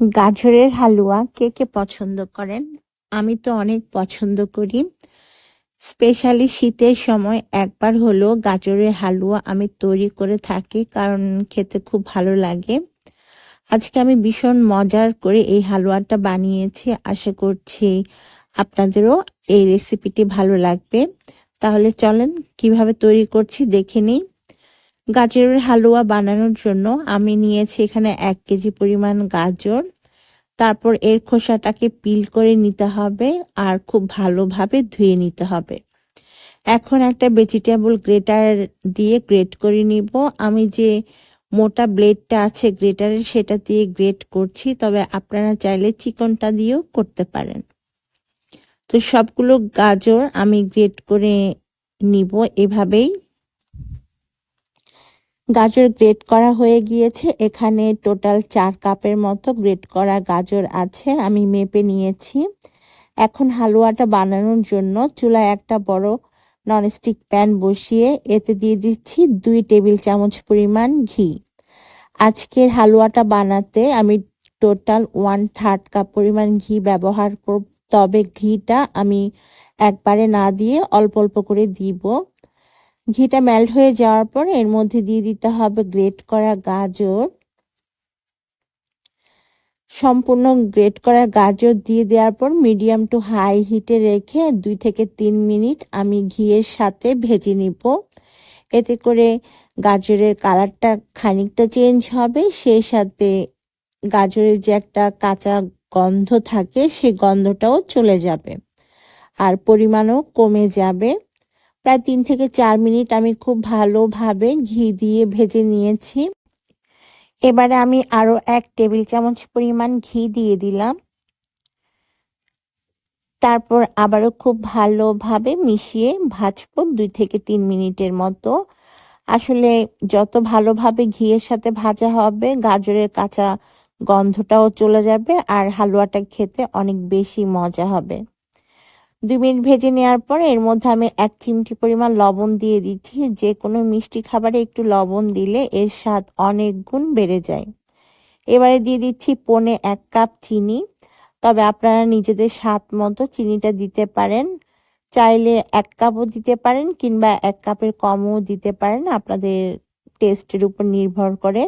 গাজরের হালুয়া কে কে পছন্দ করেন? আমি তো অনেক পছন্দ করি। স্পেশালি শীতের সময় একবার হলো গাজরের হালুয়া আমি তৈরি করে থাকি কারণ খেতে খুব ভালো লাগে। আজকে আমি ভীষণ মজার করে এই হালুয়াটা বানিয়েছি। আশা করছি আপনাদেরও এই রেসিপিটি ভালো লাগবে। তাহলে চলেন কীভাবে তৈরি করছি দেখে নিই। গাজরের হালুয়া বানানোর জন্য আমি নিয়েছি এখানে এক কেজি পরিমাণ গাজর। তারপর এর খোসাটাকে পিল করে নিতে হবে আর খুব ভালোভাবে ধুয়ে নিতে হবে। এখন একটা ভেজিটেবল গ্রেটার দিয়ে গ্রেট করে নিব। আমি যে মোটা ব্লেডটা আছে গ্রেটারের সেটা দিয়ে গ্রেট করছি, তবে আপনারা চাইলে চিকনটা দিয়েও করতে পারেন। তো সবগুলো গাজর আমি গ্রেট করে নিব এভাবেই। গাজর গ্রেট করা হয়ে গিয়েছে। এখানে টোটাল চার কাপের মতো গ্রেট করা গাজর আছে, আমি মেপে নিয়েছি। এখন হালুয়াটা বানানোর জন্য চুলায় একটা বড় ননস্টিক প্যান বসিয়ে এতে দিয়ে দিচ্ছি দুই টেবিল চামচ পরিমাণ ঘি। আজকের হালুয়াটা বানাতে আমি টোটাল ওয়ান থার্ড কাপ পরিমাণ ঘি ব্যবহার করব, তবে ঘিটা আমি একবারে না দিয়ে অল্প অল্প করে দিব। ঘিটা মেল্ট হয়ে যাওয়ার পর এর মধ্যে দিয়ে দিতে হবে গ্রেট করা গাজর। সম্পূর্ণ গ্রেট করা গাজর দিয়ে দেওয়ার পর মিডিয়াম টু হাই হিটে রেখে দুই থেকে তিন মিনিট আমি ঘিয়ের সাথে ভেজে নিব। এতে করে গাজরের কালারটা খানিকটা চেঞ্জ হবে, সেই সাথে গাজরের যে একটা কাঁচা গন্ধ থাকে, সে গন্ধটাও চলে যাবে। আর পরিমাণও কমে যাবে। প্রায় তিন থেকে চার মিনিট আমি খুব ভালোভাবে ঘি দিয়ে ভেজে নিয়েছি। এবারে আমি আরও এক টেবিল চামচ পরিমাণ ঘি দিয়ে দিলাম। তারপর আবারও খুব ভালোভাবে মিশিয়ে ভাজবো দুই থেকে তিন মিনিটের মতো। আসলে যত ভালোভাবে ঘিয়ের সাথে ভাজা হবে, গাজরের কাঁচা গন্ধটাও চলে যাবে আর হালুয়াটা খেতে অনেক বেশি মজা হবে। দুই মিনিট ভেজে নেওয়ার পর এর মধ্যে আমি এক চিমটি পরিমাণ লবণ দিয়ে দিচ্ছি। যে কোনো মিষ্টি খাবারে একটু লবণ দিলে এর স্বাদ অনেক গুণ বেড়ে যায়। এবারে দিয়ে দিচ্ছি পনে এক কাপ চিনি। তবে আপনারা নিজেদের স্বাদ মতো চিনিটা দিতে পারেন। চাইলে এক কাপও দিতে পারেন কিংবা এক কাপের কমও দিতে পারেন। আপনাদের টেস্টের উপর নির্ভর করে।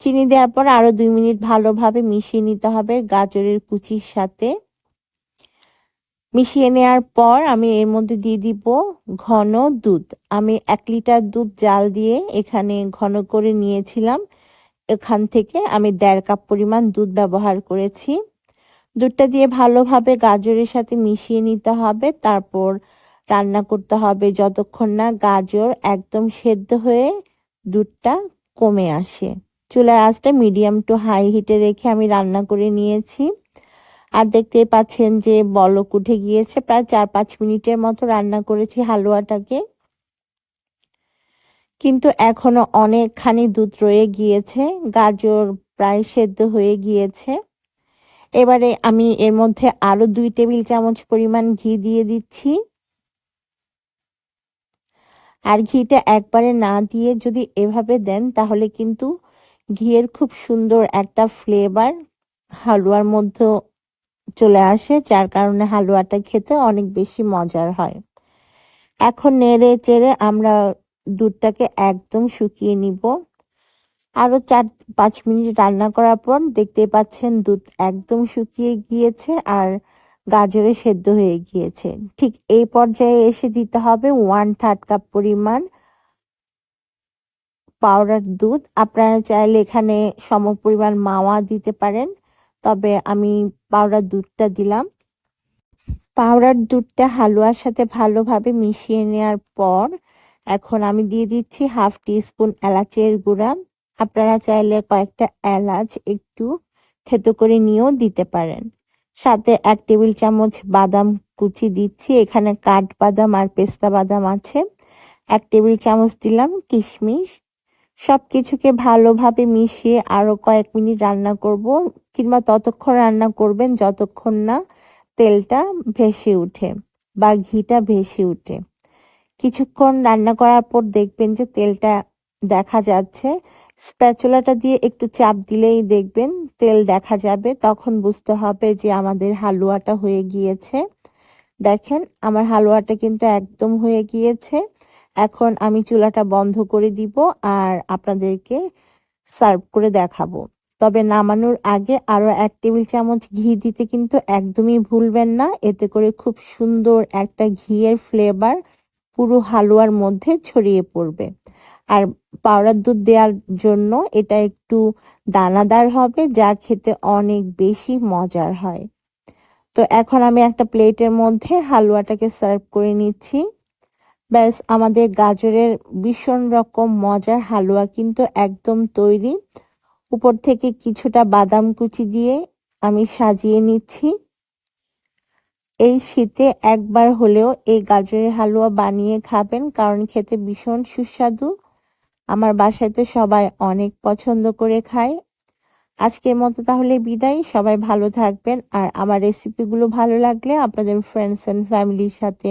চিনি দেওয়ার পর আরও দুই মিনিট ভালোভাবে মিশিয়ে নিতে হবে গাজরের কুচির সাথে। মিশিয়ে নেওয়ার পর আমি এর মধ্যে দিয়ে দিব ঘন দুধ। আমি এক লিটার দুধ জাল দিয়ে এখানে ঘন করে নিয়েছিলাম। এখান থেকে আমি দেড় কাপ পরিমাণ দুধ ব্যবহার করেছি। দুধটা দিয়ে ভালোভাবে গাজরের সাথে মিশিয়ে নিতে হবে। তারপর রান্না করতে হবে যতক্ষণ না গাজর একদম সেদ্ধ হয়ে দুধটা কমে আসে। চুলার আঁচটা মিডিয়াম টু হাই হিটে রেখে আমি রান্না করে নিয়েছি। আর দেখতে পাচ্ছেন যে বলক উঠে গিয়েছে। প্রায় চার পাঁচ মিনিটের মতো রান্না করেছি হালুয়াটাকে। কিন্তু এখনও অনেকখানি দুধ রয়ে গিয়েছে। গাজর প্রায় সেদ্ধ হয়ে গিয়েছে। এবারে আমি এর মধ্যে আরও দুই টেবিল চামচ পরিমাণ ঘি দিয়ে দিচ্ছি। আর ঘিটা একবারে না দিয়ে যদি এভাবে দেন, তাহলে কিন্তু ঘিয়ের খুব সুন্দর একটা ফ্লেভার হালুয়ার মধ্যে চলে আসে, যার কারণে হালুয়াটা খেতে অনেক বেশি মজার হয়। এখন নেড়ে চেড়ে আমরা দুধটাকে একদম শুকিয়ে নিব। আরও চার পাঁচ মিনিট রান্না করার পর দেখতে পাচ্ছেন দুধ একদম শুকিয়ে গিয়েছে আর গাজরে সেদ্ধ হয়ে গিয়েছে। ঠিক এই পর্যায়ে এসে দিতে হবে ওয়ান থার্ড কাপ পরিমাণ পাউডার দুধ। আপনারা চাইলে এখানে সম পরিমাণ মাওয়া দিতে পারেন, তবে আমি পাউডার দুধটা দিলাম। পাউডার দুধটা হালুয়ার সাথে ভালোভাবে মিশিয়ে নেওয়ার পর এখন আমি দিয়ে দিচ্ছি হাফ টি স্পুন এলাচের গুঁড়া। আপনারা চাইলে কয়েকটা এলাচ একটু থেতো করে নিয়েও দিতে পারেন। সাথে এক টেবিল চামচ বাদাম কুচি দিচ্ছি। এখানে কাঠ বাদাম আর পেস্তা বাদাম আছে। এক টেবিল চামচ দিলাম কিশমিশ। সব কিছুকে ভালোভাবে মিশিয়ে আরও কয়েক মিনিট রান্না করব, কিংবা ততক্ষণ রান্না করবেন যতক্ষণ না তেলটা ভেসে উঠে বা ঘিটা ভেসে উঠে। কিছুক্ষণ রান্না করার পর দেখবেন যে তেলটা দেখা যাচ্ছে। স্প্যাচুলাটা দিয়ে একটু চাপ দিলেই দেখবেন তেল দেখা যাবে। তখন বুঝতে হবে যে আমাদের হালুয়াটা হয়ে গিয়েছে। দেখেন, আমার হালুয়াটা কিন্তু একদম হয়ে গিয়েছে। এখন আমি চুলাটা বন্ধ করে দিব আর আপনাদেরকে সার্ভ করে দেখাবো। তবে নামানোর আগে আরও এক টেবিল চামচ ঘি দিতে কিন্তু একদমই ভুলবেন না। এতে করে খুব সুন্দর একটা ঘিয়ের ফ্লেভার পুরো হালুয়ার মধ্যে ছড়িয়ে পড়বে। আর পাউডার দুধ দেওয়ার জন্য এটা একটু দানাদার হবে, যা খেতে অনেক বেশি মজার হয়। তো এখন আমি একটা প্লেটের মধ্যে হালুয়াটাকে সার্ভ করে নিচ্ছি। ব্যাস, আমাদের গাজরের ভীষণ রকম মজার হালুয়া কিন্তু একদম তৈরি। উপর থেকে কিছুটা বাদাম কুচি দিয়ে আমি সাজিয়ে নিচ্ছি। এই শীতে একবার হলেও এই গাজরের হালুয়া বানিয়ে খাবেন, কারণ খেতে ভীষণ সুস্বাদু। আমার বাসায় তো সবাই অনেক পছন্দ করে খায়। আজকের মতো তাহলে বিদায়, সবাই ভালো থাকবেন। আর আমার রেসিপিগুলো ভালো লাগলে আপনাদের ফ্রেন্ডস অ্যান্ড ফ্যামিলির সাথে